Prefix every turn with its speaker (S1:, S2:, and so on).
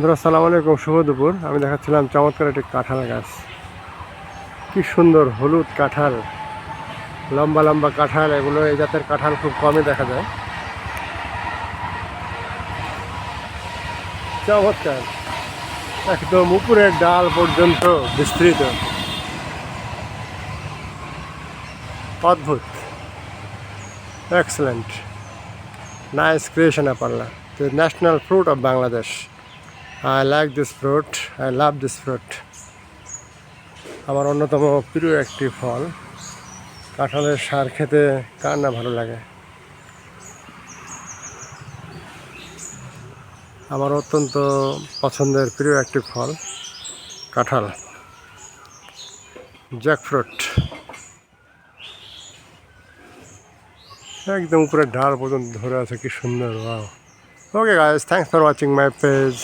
S1: আসসালামু আলাইকুম। শুভ দুপুর। আমি দেখাচ্ছিলাম চমৎকার একটি কাঁঠাল গাছ। কি সুন্দর হলুদ কাঁঠাল, লম্বা লম্বা কাঁঠাল, এগুলো এই জাতের কাঁঠাল খুব কমই দেখা যায়। চমৎকার। একদম উপরের ডাল পর্যন্ত বিস্তৃত। অদ্ভুত। এক্সেলেন্ট নাইস ক্রিয়েশন পারলা the national fruit of Bangladesh. I like this fruit. I love this fruit. আমার অন্যতম প্রিয় একটি ফল কাঁঠালের সার খেতে কার না ভালো লাগে আমার অত্যন্ত পছন্দের প্রিয় একটি ফল কাঁঠাল জ্যাকফ্রুট একদম উপরে ডাল পর্যন্ত ধরে আছে কি সুন্দর wow Okay guys, thanks for watching my page.